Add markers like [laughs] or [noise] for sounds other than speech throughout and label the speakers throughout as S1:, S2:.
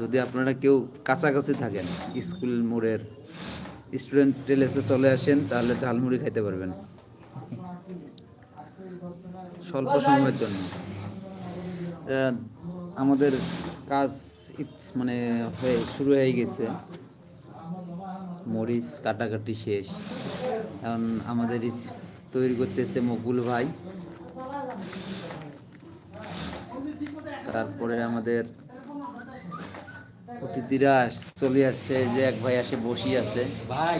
S1: যদি আপনারা কেউ কাছাকাছি থাকেন, স্কুল মোড়ের স্টুডেন্ট টেলেসে চলে আসেন, তাহলে ঝালমুড়ি খাইতে পারবেন। স্বল্প সময়ের জন্য। আমাদের কাজ মানে হয়ে, শুরু হয়ে গেছে। মরিচ কাটাকাটি শেষ। এখন আমাদের তৈরি করতেছে মকবুল ভাই। তারপরে আমাদের অতিথিরা চলে আসছে যে এক ভাই আসে বসি আছে।
S2: ভাই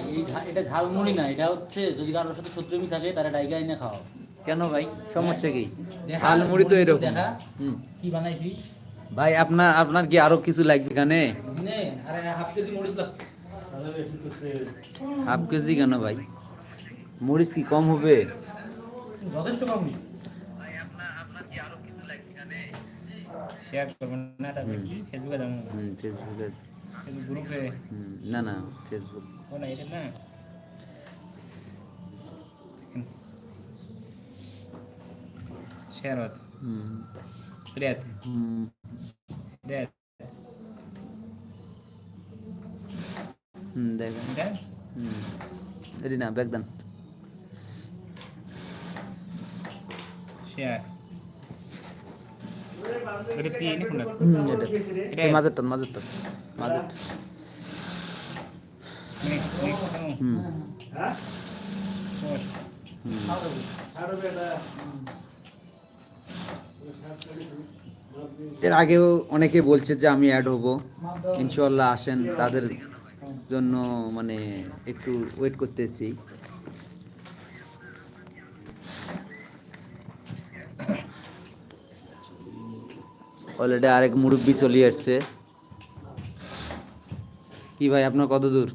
S2: এটা ঝালমুড়ি না এটা হচ্ছে যদি কারোর সাথে শত্রুমি থাকে তারা ডাইগা এনে খাও
S1: কেন ভাই? সমস্যা কি? ঝালমুড়ি তো এরকম।
S2: কি বানাইছিস?
S1: ভাই আপনার আপনার কি আরও কিছু লাগবে এখানে?
S2: নে আরে হাফ কেজি
S1: হাফ কেজি কেন ভাই? মরিচ কি কম হবে?
S2: যথেষ্ট কম। শেয়ার করবেন না এটা কি ফেসবুকে যাব।
S1: হুম ফেসবুকে
S2: ফেসবুক গ্রুপে
S1: হুম, না না ফেসবুক
S2: ও না এটা না। শেয়ার হত।
S1: হুম।
S2: প্রিয়াত
S1: হুম।
S2: প্রিয়াত
S1: হুম দেখেন।
S2: এটা?
S1: হুম। এটি না ব্যাগদান
S2: শেয়ার এটা কোনটা
S1: হুম এটা। মাঝের হুম।
S2: পোস্ট
S1: এর আগেও অনেকে বলছে যে আমি অ্যাড হব। ইনশাল্লাহ আসেন তাদের জন্য মানে একটু ওয়েট করতেছি। অলরেডি আরেক মুরব্বি চলে আসছে। কি ভাই আপনার কত দূর?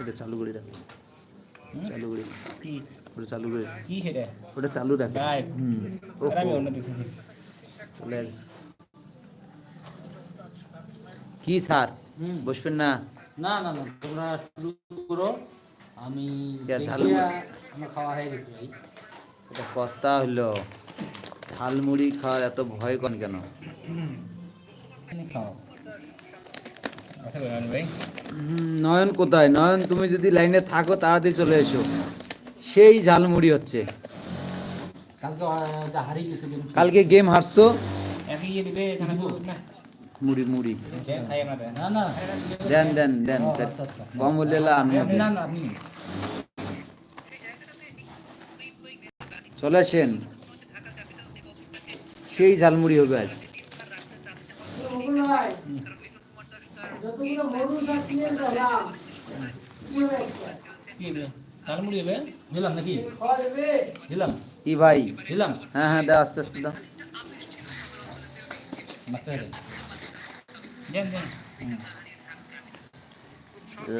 S1: এটা চালু করে রাখ চালু করে
S2: কি?
S1: ওটা চালু করে
S2: কি হেডে
S1: ওটা চালু রাখ হুম।
S2: আমি অন্য দেখতেছি।
S1: কি স্যার?
S2: হুম।
S1: বসবেন না?
S2: না না না তোমরা শুরু করো। আমি? আমার খাওয়া হয়ে গেছে ভাই।
S1: এটা কথা হলো ঝালমুড়ি খাওয়ার এত ভয় কন? কেন
S2: আচ্ছা
S1: নয়ন কোথায়? নয়ন তুমি যদি লাইনে থাকো তাড়াতাড়ি চলে এসো। সেই ঝালমুড়ি হচ্ছে।
S2: কালকে গেম।
S1: হারছো? মুড়ি মুড়ি।
S2: দেন
S1: দেন দেন
S2: আচ্ছা, আচ্ছা।
S1: কম হলে চলে আসেন। সেই ঝালমুড়ি হবে আজ।
S2: কি হবে? ঝালমুড়ি হবে? দিলাম নাকি? দিলাম।
S1: কি ভাই।
S2: দিলাম।
S1: হ্যাঁ হ্যাঁ দাও আস্তে আস্তে দাও
S2: মাত্র দেন দেন দেন হুম।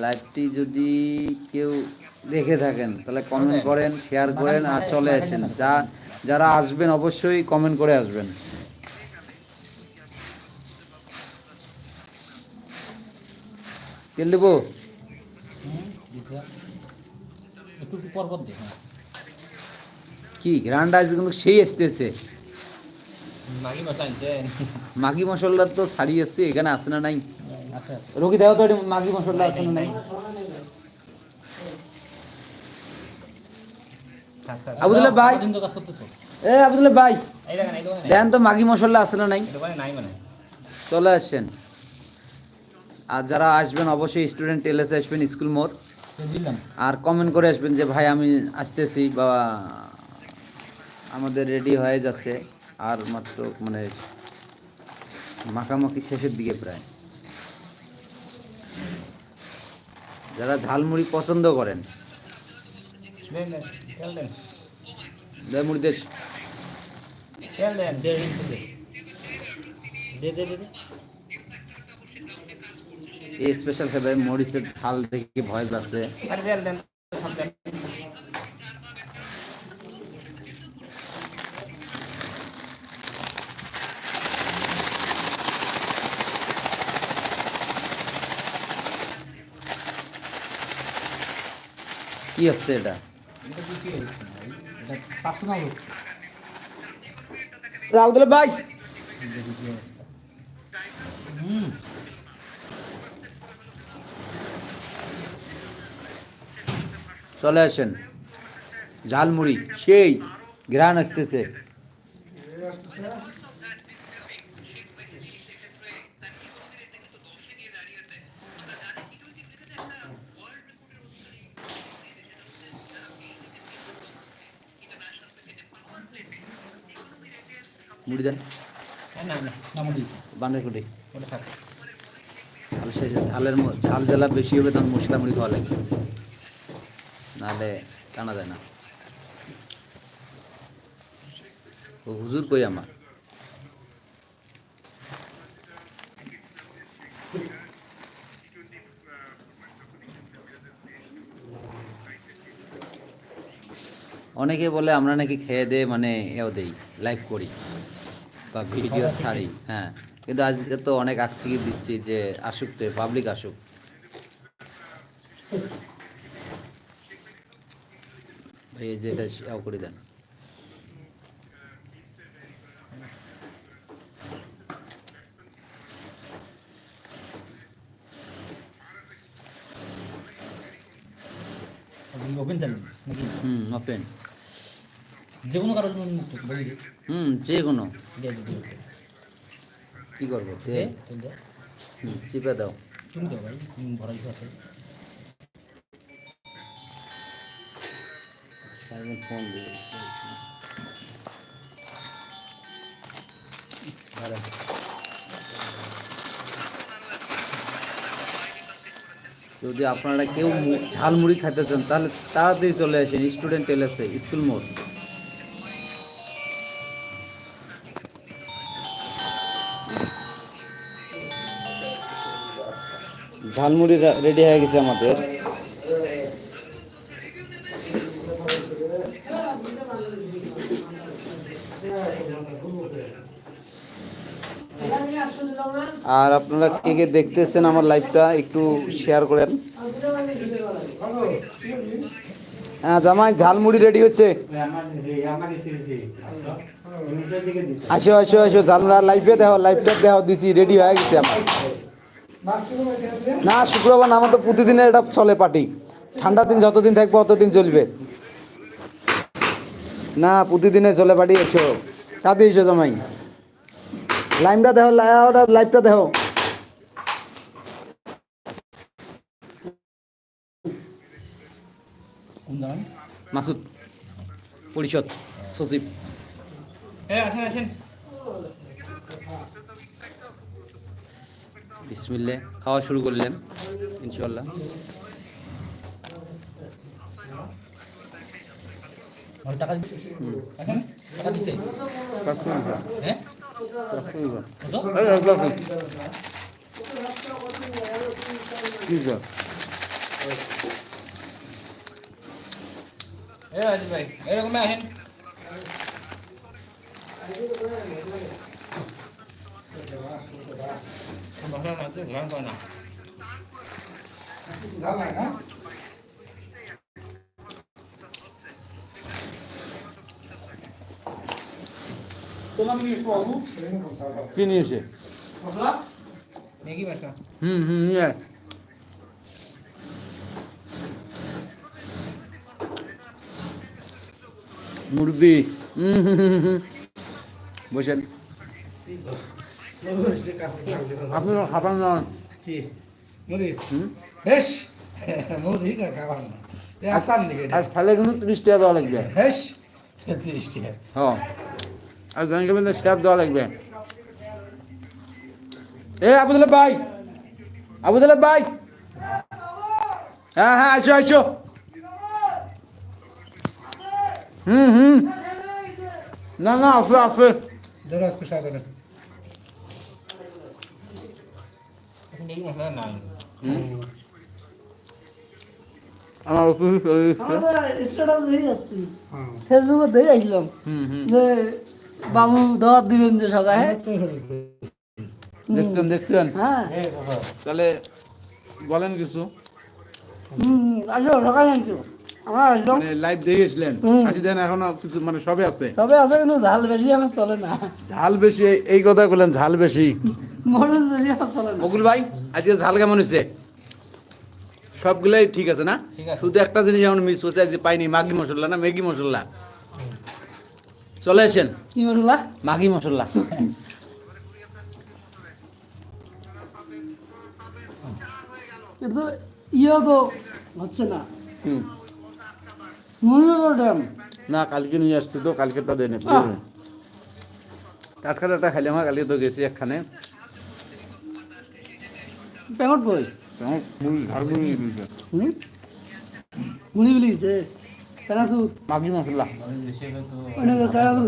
S1: লাইভটি যদি কেউ দেখে থাকেন তাহলে কমেন্ট করেন শেয়ার করেন আর চলে আসেন। যা যারা আসবেন অবশ্যই কমেন্ট করে আসবেন। তেল দেবো কি গ্রান্ড আইস কিন্তু সেই আসতেছে
S2: মাগি মশলা
S1: তো ছাড়িয়ে এসছে এখানে আছে না নাই?
S2: আচ্ছা।
S1: রোগী দেওয়া তো মাগি মশলা আছে না নাই। আবুদুল্লাহ ভাই।
S2: তো
S1: এ আব্দুল্লাহ ভাই। দেন তো মাগি মশলা আছে না নাই?
S2: মানে।
S1: চলে আসছেন আর যারা আসবেন অবশ্যই স্টুডেন্ট এলএসে আসবেন স্কুল মোড়। আর কমেন্ট করে আসবেন যে ভাই আমি আসতেছি বা আমাদের রেডি হয়ে যাচ্ছে। আর মাত্র মানে মাখামাখি শেষের দিকে প্রায়। যারা ঝালমুড়ি পছন্দ করেন দে এই স্পেশাল খেতে মরিচের ঝাল দেখে ভয় পাচ্ছে
S2: আরে তেল দেন সব দেন
S1: কি হচ্ছে এটা?
S2: ভাই?
S1: চলে আসেন। ঝালমুড়ি সেই ঘ্রাণ আসতেছে। মুড়ি দেন। বাঁধাকপি ঝাল শেষ ঝালের ঝাল জ্বালা বেশি হবে তখন মশলা মুড়ি খাওয়া লাগবে। নাহলে টানা যায় না। ও হুজুর কই আমার? অনেকে বলে আমরা নাকি খেয়ে দে মানে এও দেই লাইভ করি। বা ভিডিও ছাড়ি হ্যাঁ। কিন্তু আজকে তো অনেক আগ থেকে দিচ্ছি যে আসুক তো পাবলিক আসুক। ভাই এই যে এটা করে দেন।
S2: ওপেন
S1: হুম ওপেন
S2: যে কোনো মুক্ত
S1: হুম যে কোনো। কি করব? তেল চিপে দাও।
S2: তুমি দাও ভাই ভরা আছে
S1: ফোন দিয়ে যদি আপনারা কেউ ঝালমুড়ি খেতে চান তাহলে তাড়াতাড়ি চলে আসেন স্টুডেন্ট এলএসএ স্কুল মোড়। ঝালমুড়ি রেডি হয়ে গেছে আমাদের। আর আপনারা কে কে দেখতেছেন আমার লাইভটা একটু শেয়ার করেন। হ্যাঁ জামাই, ঝালমুড়ি রেডি হচ্ছে। আসো আসো আসো, ঝালমুড়া লাইভে দেখো লাইভটা দেখো, দিছি রেডি হয়ে গেছে আমার। না শুক্রবার আমার তো প্রতিদিনের এটা চলে পার্টি। ঠান্ডা দিন যতদিন থাকবে ততদিন চলবে। না প্রতিদিনে চলে পার্টি এসো। চাঁদে এসো জামাই। লাইভটা দেখো লা- লাইভটা দেখো। মাসুদ পরিষদ সচিব।
S2: হ্যাঁ আসেন আসেন।
S1: বিসমিল্লে খাওয়া শুরু করলেন ইনশাল্লাহ
S2: আমার টাকা দিছে? এখন না
S1: কি নিয়েছে হুম হুম নিয়ে মুরগি। বসেন। আপনি খাবার না
S3: কি? মরিস
S1: হুম?
S3: হেস [laughs] মোদি কা খাবার না। এ আসান নাকি
S1: আজ খালে কিন্তু ত্রিশ টাকা দেওয়া লাগবে।
S3: হেস তিরিশ টাকা।
S1: হ্যাঁ। আর জানি কিন্তু স্ট্যাপ দেওয়া লাগবে। এ আবুদুল্লাহ ভাই! আবুদুল্লাহ ভাই! হ্যাঁ হ্যাঁ আসো আসো। হুম হুম। না না আছে আছে
S3: ধরো আজকে সাথে
S2: ম্যাগি মশলা নাই
S1: আমার অফিস চলে এসছে।
S4: আমরা স্ট্যাটাস দিয়ে আসছি ফেসবুকে দিয়ে আসলাম
S1: হুম হুম
S4: যে বাবু দাওয়াত দিবেন যে সকালে
S1: দেখছেন দেখছেন
S4: হ্যাঁ
S1: তাহলে বলেন কিছু
S4: হুম আসো সকালে আসো আমরা আসলাম
S1: লাইভ দিয়ে গেছিলেন দেন এখনও কিছু মানে সবে আছে।
S4: তবে আছে কিন্তু ঝাল বেশি আমার চলে না।
S1: ঝাল বেশি এই- এই কথা বললেন ঝাল বেশি।
S4: মরিচ বেশি আমার চলে না।
S1: বকুল ভাই আজকে ঝাল কেমন হয়েছে? সবগুলাই ঠিক আছে না? শুধু একটা জিনিস যেমন মিস হচ্ছে আজকে পাইনি মাগি মশলা না ম্যাগি মশলা। চলে আসেন।
S4: কি মশলা?
S1: মাগি মশলা।
S4: কিন্তু ইয়ে তো হচ্ছে না।
S1: হুম।
S4: ড্যাম।
S1: না কালকে নিয়ে আসছি তো কালকেরটা দেন
S4: আহ।
S1: টাটকা টাটকা খাইলে আমার কালকে তো গেছি একখানে।
S4: বই
S1: আমার মুড়ি দিয়েছে।
S4: হুম? চানাচুর।
S1: মাগি মশলা।
S4: চানাচুর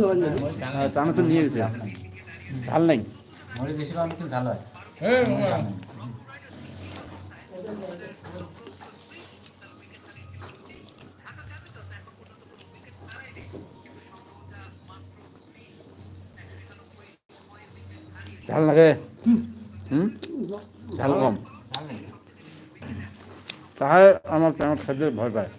S1: হ্যাঁ, চানাচুর নিয়ে গেছে। ঝাল নাই।
S2: ঝাল হয়।
S1: ঝাল লাগে? হুম? ঝাল কম তাহলে আমার প্রেমত খাদ্যে ভয় পায়।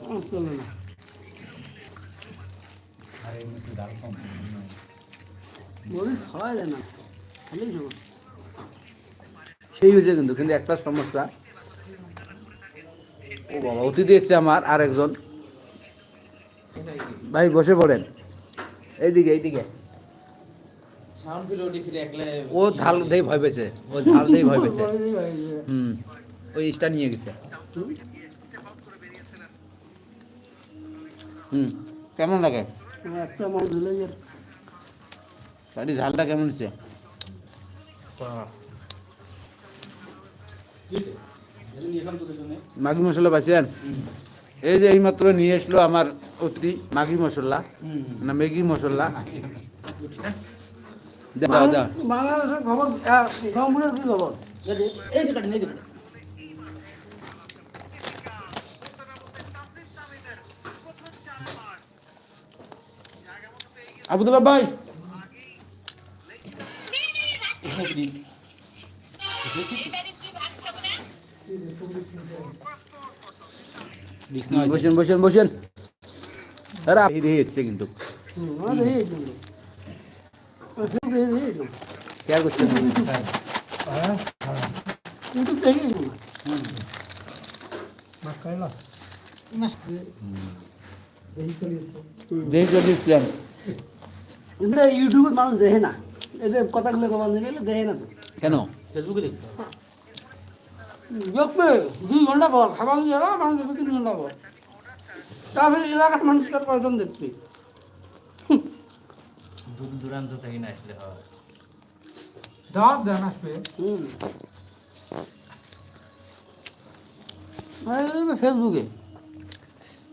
S1: সেই হয়েছে কিন্তু কিন্তু একটা সমস্যা। ও বাবা অতিথি এসছে আমার আর একজন ভাই বসে পড়েন। এইদিকে এইদিকে। ও ঝাল দিয়ে ভয় পেয়েছে। ও ঝাল দিয়ে ভয় পেয়েছে। হুম ওই ইস্টা নিয়ে গেছে। হুম কেমন লাগে? গাড়ি ঝালটা কেমন হচ্ছে মাগি মশলা পাচ্ছেন এই যে এইমাত্র নিয়ে এসলো আমার অতি মাগি মশলা না ম্যাগি মশলা।
S4: বাংলাদেশের খবর আহ, কি খবর?
S2: এই যে কাটেন এই যে কাটেন।
S1: আবুদুল্লাহ ভাই। বসেন বসেন বসেন। আরে কিন্তু। কেয়ার করছেন
S4: ইউটিউব দেখি।
S1: দেখি
S4: এটা মানুষ দেখে না এদের কথাগুলো দেখে না তো
S1: কেন
S2: ফেসবুকে দেখতে
S4: দেখবে দুই ঘণ্টা পর খাবার দিয়ে মানুষ দেখবে
S2: দূর দূরান্ত থেকে না আসলে হয়
S4: হুম দেন আসবে। ফেসবুকে।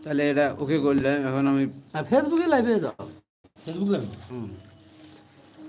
S1: তাহলে এটা ওকে করলে এখন আমি
S4: আর ফেসবুকে লাইভে যাও।
S2: ফেসবুক লাইভে
S4: হুম।